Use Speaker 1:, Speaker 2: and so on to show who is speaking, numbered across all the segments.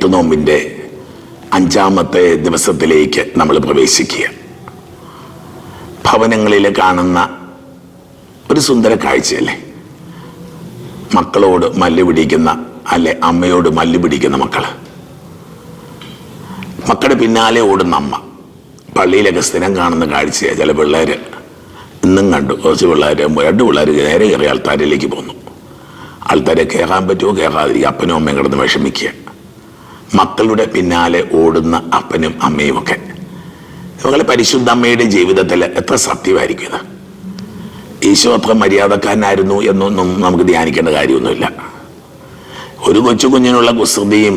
Speaker 1: എട്ടു നോമ്പിന്റെ അഞ്ചാമത്തെ ദിവസത്തിലേക്ക് നമ്മൾ പ്രവേശിക്കുക. ഭവനങ്ങളിൽ കാണുന്ന ഒരു സുന്ദര കാഴ്ചയല്ലേ? മക്കളോട് മല്ല് പിടിക്കുന്ന അല്ലെ അമ്മയോട് മല്ല് പിടിക്കുന്ന മക്കൾ മക്കളുടെ പിന്നാലെ ഓടുന്ന അമ്മ. പള്ളിയിലൊക്കെ സ്ഥിരം കാണുന്ന കാഴ്ചയാണ് ചില പിള്ളേർ ഇന്നും കണ്ടു. കുറച്ച് പിള്ളേർ രണ്ട് പിള്ളേർ നേരെ കയറി ആൾത്താരിലേക്ക് പോന്നു. ആൾത്താരെ കയറാൻ പറ്റുമോ കയറാതിരിക്കുക. അപ്പനും അമ്മയും കിടന്ന് വിഷമിക്കുക. മക്കളുടെ പിന്നാലെ ഓടുന്ന അപ്പനും അമ്മയും ഒക്കെ. ഇവങ്ങളെ പരിശുദ്ധ അമ്മയുടെ ജീവിതത്തിൽ എത്ര സത്യമായിരിക്കും ഈശോ അത്ര മര്യാദക്കാരനായിരുന്നു എന്നൊന്നും നമുക്ക് ധ്യാനിക്കേണ്ട കാര്യമൊന്നുമില്ല. ഒരു കൊച്ചു കുഞ്ഞിനുള്ള കുസൃതിയും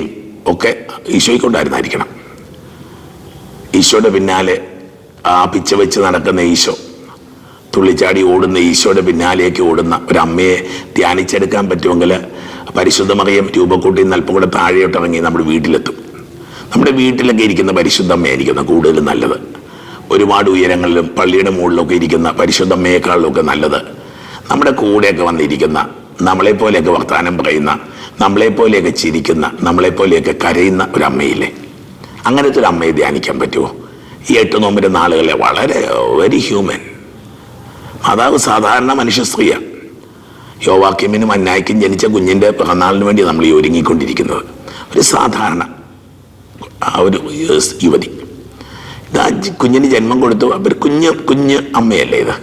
Speaker 1: ഒക്കെ ഈശോയ്ക്കൊണ്ടായിരുന്നായിരിക്കണം. ഈശോയുടെ പിന്നാലെ ആ പിച്ച വെച്ച് നടക്കുന്ന ഈശോ തുള്ളിച്ചാടി ഓടുന്ന ഈശോയുടെ പിന്നാലേക്ക് ഓടുന്ന ഒരു അമ്മയെ ധ്യാനിച്ചെടുക്കാൻ പറ്റുമെങ്കിൽ പരിശുദ്ധമറിയം രൂപക്കൂട്ടി അല്പം കൂടെ താഴെയോട്ട് ഇറങ്ങി നമ്മുടെ വീട്ടിലെത്തും. നമ്മുടെ വീട്ടിലൊക്കെ ഇരിക്കുന്ന പരിശുദ്ധമ്മയായിരിക്കുന്ന കൂടുതൽ നല്ലത്. ഒരുപാട് ഉയരങ്ങളിലും പള്ളിയുടെ മുകളിലൊക്കെ ഇരിക്കുന്ന പരിശുദ്ധമ്മയേക്കാളിലൊക്കെ നല്ലത്. നമ്മുടെ കൂടെയൊക്കെ വന്നിരിക്കുന്ന നമ്മളെപ്പോലെയൊക്കെ വർത്തമാനം പറയുന്ന നമ്മളെപ്പോലെയൊക്കെ ചിരിക്കുന്ന നമ്മളെപ്പോലെയൊക്കെ കരയുന്ന ഒരു അമ്മയില്ലേ അങ്ങനത്തെ ഒരു അമ്മയെ ധ്യാനിക്കാൻ പറ്റുമോ? ഈ എട്ട് നോമ്പിന്റെ നാളുകളെ വളരെ വെരി ഹ്യൂമൻ മാതാവ് സാധാരണ മനുഷ്യ സ്ത്രീയാണ്. യോവാക്യമിനും അന്നായ്ക്കും ജനിച്ച കുഞ്ഞിന്റെ പിറന്നാളിന് വേണ്ടി നമ്മൾ ഈ ഒരുങ്ങിക്കൊണ്ടിരിക്കുന്നത്. ഒരു സാധാരണ ആ ഒരു യുവതി. ഇതാ കുഞ്ഞിന് ജന്മം കൊടുത്തു. അവർ കുഞ്ഞ് കുഞ്ഞ് അമ്മയല്ലേ ഇത്?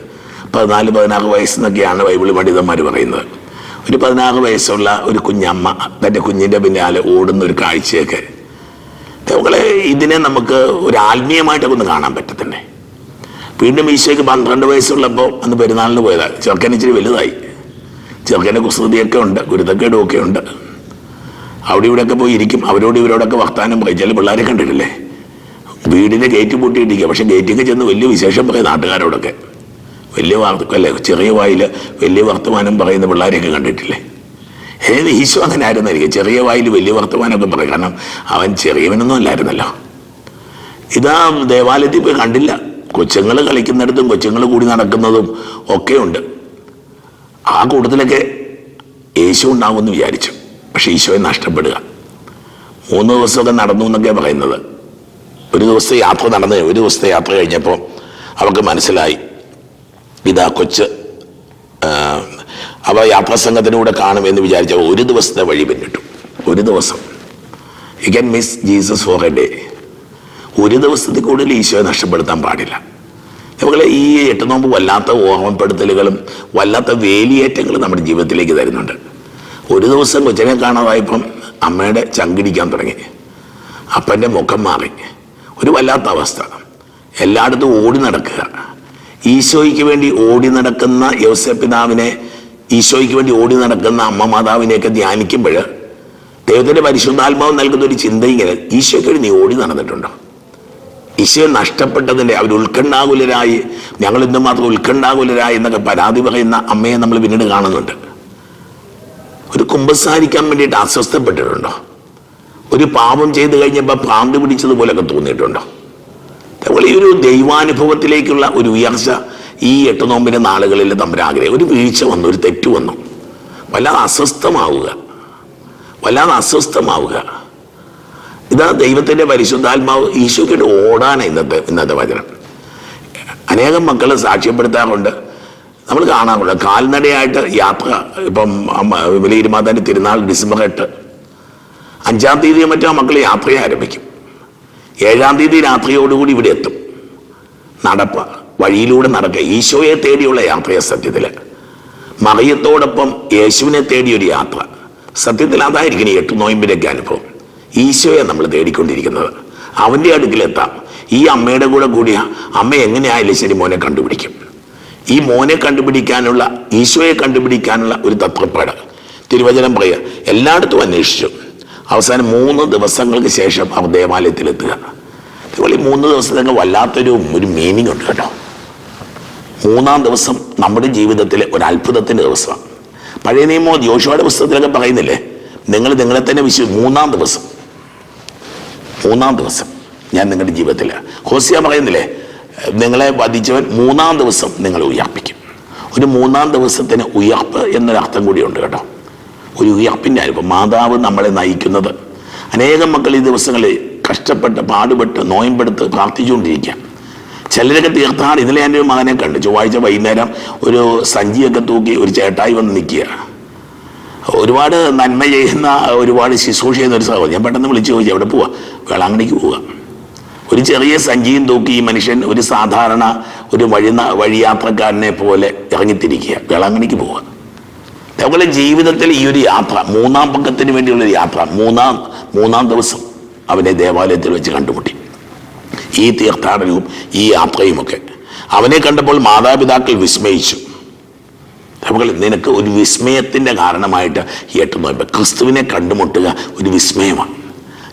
Speaker 1: പതിനാല് പതിനാറ് വയസ്സെന്നൊക്കെയാണ് ബൈബിൾ പണ്ഡിതന്മാർ പറയുന്നത്. ഒരു പതിനാറ് വയസ്സുള്ള ഒരു കുഞ്ഞമ്മ തന്റെ കുഞ്ഞിന്റെ പിന്നാലെ ഓടുന്ന ഒരു കാഴ്ചയൊക്കെ. നമ്മളെ ഇതിനെ നമുക്ക് ഒരു ആത്മീയമായിട്ടൊക്കെ ഒന്ന് കാണാൻ പറ്റത്തില്ലേ? വീണ്ടും ഈശോയ്ക്ക് പന്ത്രണ്ട് വയസ്സുള്ളപ്പോൾ അന്ന് പെരുന്നാളിന് പോയതാണ് ചെറുക്കൻ ഇച്ചിരി വലുതായി. ചെറുക്കന്റെ കുസൃതിയൊക്കെ ഉണ്ട് ഗുരുതക്കേടും ഒക്കെ ഉണ്ട്. അവിടെ ഇവിടെയൊക്കെ പോയി ഇരിക്കും. അവരോട് ഇവരോടൊക്കെ വർത്താനം പറയും. ചില പിള്ളേരെ കണ്ടിട്ടില്ലേ? വീടിന്റെ ഗേറ്റ് പൂട്ടിയിട്ടിരിക്കുക. പക്ഷേ ഗേറ്റിലേക്ക് ചെന്ന് വലിയ വിശേഷം പറയും നാട്ടുകാരോടൊക്കെ. വലിയ വാർത്ത അല്ലേ? ചെറിയ വായിൽ വലിയ വർത്തമാനം പറയുന്ന പിള്ളേരെയൊക്കെ കണ്ടിട്ടില്ലേ? ഏത് ഈശോ അങ്ങനെ ആയിരുന്നായിരിക്കും ചെറിയ വായിൽ വലിയ വർത്തമാനമൊക്കെ പറയും. കാരണം അവൻ ചെറിയവനൊന്നും അല്ലായിരുന്നല്ലോ. ഇതാ ദേവാലയത്തിൽ പോയി കണ്ടില്ല. കൊച്ചുങ്ങൾ കളിക്കുന്നിടത്തും കൊച്ചുങ്ങൾ കൂടി നടക്കുന്നതും ഒക്കെ ഉണ്ട്. ആ കൂട്ടത്തിലൊക്കെ യേശു ഉണ്ടാവുമെന്ന് വിചാരിച്ചു. പക്ഷെ ഈശോയെ നഷ്ടപ്പെടുക. മൂന്ന് ദിവസമൊക്കെ നടന്നു എന്നൊക്കെ പറയുന്നത്. ഒരു ദിവസത്തെ യാത്ര നടന്ന് ഒരു ദിവസത്തെ യാത്ര കഴിഞ്ഞപ്പോൾ അവർക്ക് മനസ്സിലായി. ഇതാ കൊച്ച് അവ യാത്രാസംഘത്തിലൂടെ കാണുമെന്ന് വിചാരിച്ച ഒരു ദിവസത്തെ വഴി പിന്നിട്ടു. ഒരു ദിവസം. You can miss Jesus for a day ഒരു ദിവസത്തിൽ കൂടുതൽ ഈശോയെ നഷ്ടപ്പെടുത്താൻ പാടില്ല. നമ്മളെ ഈ എട്ട് നോമ്പ് വല്ലാത്ത ഓർമ്മപ്പെടുത്തലുകളും വല്ലാത്ത വേലിയേറ്റങ്ങളും നമ്മുടെ ജീവിതത്തിലേക്ക് തരുന്നുണ്ട്. ഒരു ദിവസം കൊച്ചിനെ കാണാതായപ്പം അമ്മയുടെ ചങ്കിടിക്കാൻ തുടങ്ങി. അപ്പന്റെ മുഖം മാറി. ഒരു വല്ലാത്ത അവസ്ഥ. എല്ലായിടത്തും ഓടി നടക്കുക. ഈശോയ്ക്ക് വേണ്ടി ഓടി നടക്കുന്ന യോസപിതാവിനെ ഈശോയ്ക്ക് വേണ്ടി ഓടി നടക്കുന്ന അമ്മ മാതാവിനെയൊക്കെ ധ്യാനിക്കുമ്പോൾ ദൈവത്തിന്റെ പരിശുദ്ധാത്മാവ് നൽകുന്ന ഒരു ചിന്ത ഇങ്ങനെ ഈശോയ്ക്ക് വേണ്ടി നീ ഓടി നടന്നിട്ടുണ്ടോ? ഈശോ നഷ്ടപ്പെട്ടതിന്റെ അവർ ഉത്കണ്ഠാകുലരായി ഞങ്ങൾ ഇന്ന് മാത്രം ഉത്കണ്ഠാകുലരായി എന്നൊക്കെ പരാതി പറയുന്ന അമ്മയെ നമ്മൾ പിന്നീട് കാണുന്നുണ്ട്. ഒരു കുമ്പസാരിക്കാൻ വേണ്ടിയിട്ട് അസ്വസ്ഥപ്പെട്ടിട്ടുണ്ടോ? ഒരു പാപം ചെയ്തു കഴിഞ്ഞപ്പോൾ പ്രാന്തി പിടിച്ചതുപോലൊക്കെ തോന്നിയിട്ടുണ്ടോ? അതുപോലെ ഈ ഒരു ദൈവാനുഭവത്തിലേക്കുള്ള ഒരു ഉയർച്ച ഈ എട്ട് നോമ്പിന്റെ നാളുകളിൽ തമ്മിൽ ആഗ്രഹം. ഒരു വീഴ്ച വന്നു ഒരു തെറ്റ് വന്നു. വല്ലാതെ അസ്വസ്ഥമാവുക. വല്ലാതെ അസ്വസ്ഥമാവുക. ഇതാ ദൈവത്തിന്റെ പരിശുദ്ധാത്മാവ് ഈശോക്കിട്ട് ഓടാനാണ് ഇന്നത്തെ ഇന്നത്തെ വചനം. അനേകം മക്കളെ സാക്ഷ്യപ്പെടുത്താറുണ്ട്. നമ്മൾ കാണാറുണ്ട്. കാൽനടയായിട്ട് യാത്ര ഇപ്പം വലിയ വിലയിരുമാതാന്റെ തിരുനാൾ ഡിസംബർ എട്ട്. അഞ്ചാം തീയതി മറ്റോ മക്കൾ യാത്രയെ ആരംഭിക്കും. ഏഴാം തീയതി രാത്രിയോടുകൂടി ഇവിടെ എത്തും. നടപ്പ് വഴിയിലൂടെ നടക്കുക. ഈശോയെ തേടിയുള്ള യാത്രയെ സത്യത്തിൽ മറിയത്തോടൊപ്പം യേശുവിനെ തേടിയൊരു യാത്ര. സത്യത്തിൽ അതായിരിക്കും എട്ട് നോയമ്പിലേക്ക് അനുഭവം. ഈശോയെ നമ്മൾ തേടിക്കൊണ്ടിരിക്കുന്നത്. അവന്റെ അടുക്കിലെത്താം ഈ അമ്മയുടെ കൂടെ കൂടിയ അമ്മ എങ്ങനെയായാലും ശരി മോനെ കണ്ടുപിടിക്കും. ഈ മോനെ കണ്ടുപിടിക്കാനുള്ള ഈശോയെ കണ്ടുപിടിക്കാനുള്ള ഒരു തത്വപ്പാട്. തിരുവചനം പറയുക എല്ലായിടത്തും അന്വേഷിച്ചു. അവസാനം മൂന്ന് ദിവസങ്ങൾക്ക് ശേഷം അവർ ദേവാലയത്തിലെത്തുക. അതുപോലെ ഈ മൂന്ന് ദിവസത്തേക്ക് വല്ലാത്തൊരു ഒരു മീനിങ് ഉണ്ട് കേട്ടോ. മൂന്നാം ദിവസം നമ്മുടെ ജീവിതത്തിലെ ഒരു അത്ഭുതത്തിന്റെ ദിവസമാണ്. പഴയ നിയമോ ജോഷുവയുടെ പുസ്തകത്തിലൊക്കെ പറയുന്നില്ലേ? നിങ്ങൾ നിങ്ങളെ തന്നെ വിശ്വ മൂന്നാം ദിവസം. മൂന്നാം ദിവസം ഞാൻ നിങ്ങളുടെ ജീവിതത്തിൽ ഹോസിയ പറയുന്നില്ലേ നിങ്ങളെ വധിച്ചവൻ മൂന്നാം ദിവസം നിങ്ങളെ ഉയർപ്പിക്കും ഒരു മൂന്നാം ദിവസത്തിന് ഉയർപ്പ് എന്നൊരർത്ഥം കൂടിയുണ്ട് കേട്ടോ. ഒരു ഉയർപ്പിന്റെ അനുഭവം മാതാവ് നമ്മളെ നയിക്കുന്നത്. അനേകം മക്കൾ ഈ ദിവസങ്ങളിൽ കഷ്ടപ്പെട്ട് പാടുപെട്ട് നോയമ്പെടുത്ത് പ്രാർത്ഥിച്ചുകൊണ്ടിരിക്കുക. ചിലരൊക്കെ തീർത്ഥാടനം ഇന്നലെ എന്റെ ഒരു മകനെ കണ്ടു. ചൊവ്വാഴ്ച വൈകുന്നേരം ഒരു സഞ്ചിയൊക്കെ തൂക്കി ഒരു ചേട്ടായി വന്ന് നിൽക്കുക. ഒരുപാട് നന്മ ചെയ്യുന്ന ഒരുപാട് ശുശ്രൂഷ ചെയ്യുന്ന ഒരു സഹോദരൻ ഞാൻ പെട്ടെന്ന് വിളിച്ചു ചോദിച്ചു എവിടെ പോവാ? വേളാങ്കണിക്ക് പോവുക ഒരു ചെറിയ സഞ്ചിയും തൂക്കി ഈ മനുഷ്യൻ ഒരു സാധാരണ ഒരു വഴി വഴിയാത്രക്കാരനെ പോലെ ഇറങ്ങിത്തിരിക്കുക. വേളാങ്കണിക്ക് പോവുക അതുപോലെ ജീവിതത്തിൽ ഈ ഒരു യാത്ര മൂന്നാം പക്കത്തിന് വേണ്ടിയുള്ള യാത്ര മൂന്നാം മൂന്നാം ദിവസം അവനെ ദേവാലയത്തിൽ വെച്ച് കണ്ടുമുട്ടി. ഈ തീർത്ഥാടനവും ഈ യാത്രയുമൊക്കെ. അവനെ കണ്ടപ്പോൾ മാതാപിതാക്കൾ വിസ്മയിച്ചു. അപ്പോൾ നിനക്ക് ഒരു വിസ്മയത്തിന്റെ കാരണമായിട്ട് ഈ എട്ട് നോയമ്പ് ക്രിസ്തുവിനെ കണ്ടുമുട്ടുക ഒരു വിസ്മയമാണ്.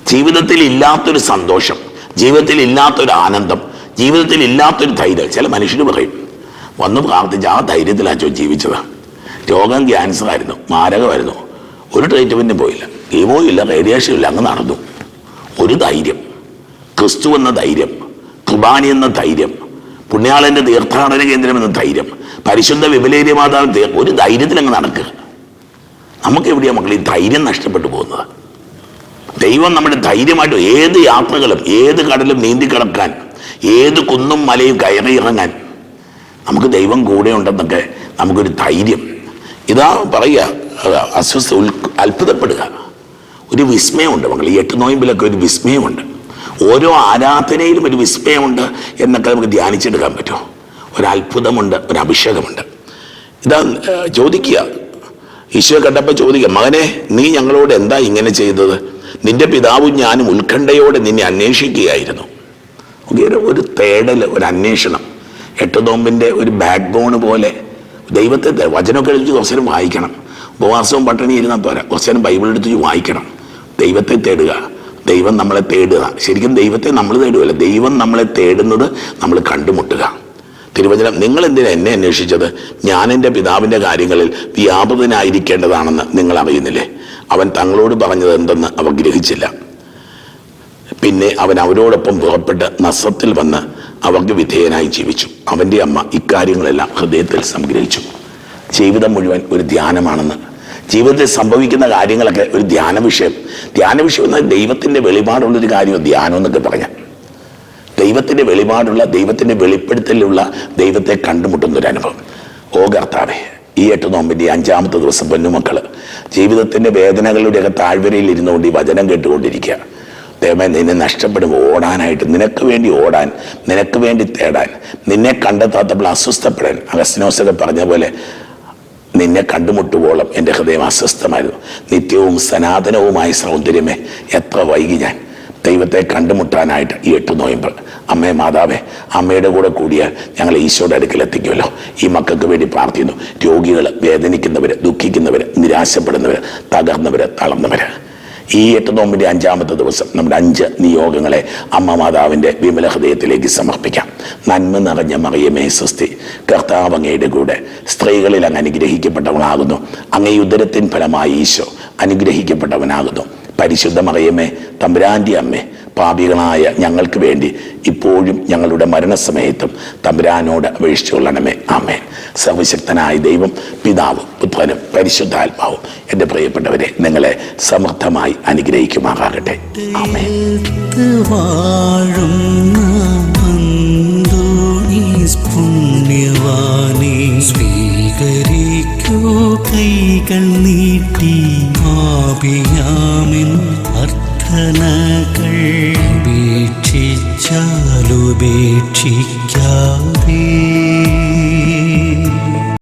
Speaker 1: ജീവിതത്തിൽ ഇല്ലാത്തൊരു സന്തോഷം ജീവിതത്തിൽ ഇല്ലാത്തൊരു ആനന്ദം ജീവിതത്തിൽ ഇല്ലാത്തൊരു ധൈര്യം ചില മനുഷ്യർ പറയും വന്ന് പ്രാർത്ഥിച്ച് ആ ധൈര്യത്തിലാച്ചോ ജീവിച്ചത്. രോഗം ക്യാൻസർ ആയിരുന്നു മാരകമായിരുന്നു. ഒരു ട്രീറ്റ്മെന്റും പോയില്ല. കീമോ ഇല്ല റേഡിയേഷൻ ഇല്ല അങ്ങ് നടന്നു. ഒരു ധൈര്യം ക്രിസ്തു എന്ന ധൈര്യം കുർബാനി എന്ന ധൈര്യം പുണ്യാളന്റെ തീർത്ഥാടന കേന്ദ്രം എന്ന ധൈര്യം പരിശുദ്ധ വിപുലേരിയ മാതാവ് ഒരു ധൈര്യത്തിൽ അങ്ങ് നടക്കുക നമുക്ക് എവിടെയാ മക്കൾ ഈ ധൈര്യം നഷ്ടപ്പെട്ടു പോകുന്നത്? ദൈവം നമ്മുടെ ധൈര്യമായിട്ട് ഏത് യാത്രകളും ഏത് കടലും നീന്തി കിടക്കാൻ ഏത് കുന്നും മലയും കയറി ഇറങ്ങാൻ നമുക്ക് ദൈവം കൂടെ ഉണ്ടെന്നൊക്കെ നമുക്കൊരു ധൈര്യം. ഇതാ പറയുക അസ്വസ്ഥ ഉൽ അത്ഭുതപ്പെടുക. ഒരു വിസ്മയമുണ്ട് മക്കൾ ഈ എട്ട് നോയമ്പിലൊക്കെ ഒരു വിസ്മയമുണ്ട്. ഓരോ ആരാധനയിലും ഒരു വിസ്മയമുണ്ട് എന്നൊക്കെ നമുക്ക് ധ്യാനിച്ചെടുക്കാൻ പറ്റുമോ? ഒരു അത്ഭുതമുണ്ട് ഒരു അഭിഷേകമുണ്ട് ഇതാ ചോദിക്കുക. ഈശോ കണ്ടപ്പോൾ ചോദിക്കുക മകനെ നീ ഞങ്ങളോട് എന്താ ഇങ്ങനെ ചെയ്തത്? നിന്റെ പിതാവും ഞാനും ഉത്കണ്ഠയോടെ നിന്നെ അന്വേഷിക്കുകയായിരുന്നു. ഒരു- തേടൽ ഒരു അന്വേഷണം. എട്ടുതോമ്പിന്റെ ഒരു ബാക്ക് ബോൺ പോലെ ദൈവത്തെ വചനമൊക്കെ എടുത്ത് കുറച്ചേരം വായിക്കണം. ഉപവാസവും പട്ടിണി ഇരുന്നാൽ പോരാ. കുറച്ചേരം ബൈബിൾ എടുത്ത് വായിക്കണം. ദൈവത്തെ തേടുക. ദൈവം നമ്മളെ തേടുക. ശരിക്കും ദൈവത്തെ നമ്മൾ തേടുകയല്ല ദൈവം നമ്മളെ തേടുന്നത് നമ്മൾ കണ്ടുമുട്ടുക. തിരുവചനം നിങ്ങൾ എന്തിനാ എന്നെ അന്വേഷിച്ചത്? ഞാൻ എന്റെ പിതാവിന്റെ കാര്യങ്ങളിൽ വ്യാപൃതനായിരിക്കേണ്ടതാണെന്ന് നിങ്ങൾ അറിയുന്നില്ലേ? അവൻ തങ്ങളോട് പറഞ്ഞത് എന്തെന്ന് അവർ ഗ്രഹിച്ചില്ല പിന്നെ അവൻ അവരോടൊപ്പം പുറപ്പെട്ട് നസത്തിൽ വന്ന് അവർക്ക് വിധേയനായി ജീവിച്ചു. അവന്റെ അമ്മ ഇക്കാര്യങ്ങളെല്ലാം ഹൃദയത്തിൽ സംഗ്രഹിച്ചു. ജീവിതം മുഴുവൻ ഒരു ധ്യാനമാണെന്ന്. ജീവിതത്തിൽ സംഭവിക്കുന്ന കാര്യങ്ങളൊക്കെ ഒരു ധ്യാന വിഷയം ധ്യാന വിഷയം എന്നാൽ ദൈവത്തിന്റെ വെളിപാടുള്ളൊരു കാര്യം ധ്യാനം എന്നൊക്കെ പറഞ്ഞാൽ. ദൈവത്തിന്റെ വെളിപാടുള്ള ദൈവത്തിന്റെ വെളിപ്പെടുത്തലുള്ള ദൈവത്തെ കണ്ടുമുട്ടുന്ന ഒരു അനുഭവം. ഓ കർത്താവേ ഈ എട്ട് നോമ്പിന്റെ അഞ്ചാമത്തെ ദിവസം പൊന്നുമക്കൾ ജീവിതത്തിന്റെ വേദനകളുടെയൊക്കെ താഴ്വരയിൽ ഇരുന്നുകൊണ്ട് ഈ വചനം കേട്ടുകൊണ്ടിരിക്കുക. ദൈവമേ നിന്നെ നഷ്ടപ്പെടും ഓടാനായിട്ട്. നിനക്ക് വേണ്ടി ഓടാൻ നിനക്ക് വേണ്ടി തേടാൻ നിന്നെ കണ്ടെത്താത്തപ്പോൾ അസ്വസ്ഥപ്പെടാൻ. അഗസ്റ്റിനോസൊക്കെ പറഞ്ഞ പോലെ നിന്നെ കണ്ടുമുട്ടുവോളം എന്റെ ഹൃദയം അസ്വസ്ഥമായിരുന്നു. നിത്യവും സനാതനവുമായ സൗന്ദര്യമേ എത്ര വൈകി ഞാൻ. ദൈവത്തെ കണ്ടുമുട്ടാനായിട്ട് ഈ എട്ട് നോയമ്പ്. അമ്മേ മാതാവേ അമ്മയുടെ കൂടെ കൂടിയാൽ ഞങ്ങൾ ഈശോയുടെ അടുക്കൽ എത്തിക്കുമല്ലോ. ഈ മക്കൾക്ക് വേണ്ടി പ്രാർത്ഥിക്കുന്നു. രോഗികൾ വേദനിക്കുന്നവർ ദുഃഖിക്കുന്നവർ നിരാശപ്പെടുന്നവർ തകർന്നവർ തളർന്നവർ ഈ എട്ട് നോമ്പിന്റെ അഞ്ചാമത്തെ ദിവസം നമ്മുടെ അഞ്ച് നിയോഗങ്ങളെ അമ്മ മാതാവിന്റെ വിമല ഹൃദയത്തിലേക്ക് സമർപ്പിക്കാം. നന്മ നിറഞ്ഞ മറിയമേ സ്വസ്തി. കർത്താവങ്ങയുടെ കൂടെ സ്ത്രീകളിൽ അങ്ങ് അനുഗ്രഹിക്കപ്പെട്ടവനാകുന്നു അങ്ങേ ഉദരത്തിൻ ഫലമായി ഈശോ അനുഗ്രഹിക്കപ്പെട്ടവനാകുന്നു. പരിശുദ്ധ മറിയമ്മേ തമ്പുരാന്റെ അമ്മേ പാപികളായ ഞങ്ങൾക്ക് വേണ്ടി ഇപ്പോഴും ഞങ്ങളുടെ മരണസമയത്തും തമ്പുരാനോട് അപേക്ഷിച്ചുകൊള്ളണമേ ആമേ സർവശക്തനായ ദൈവം പിതാവ് പുത്രനും പരിശുദ്ധാത്മാവും എന്റെ പ്രിയപ്പെട്ടവരെ നിങ്ങളെ സമർത്ഥമായി അനുഗ്രഹിക്കുമാറാകട്ടെ.
Speaker 2: സ്വീകരിക്കൂ. കൈകൾ നീട്ടി ആപിയാമിൻ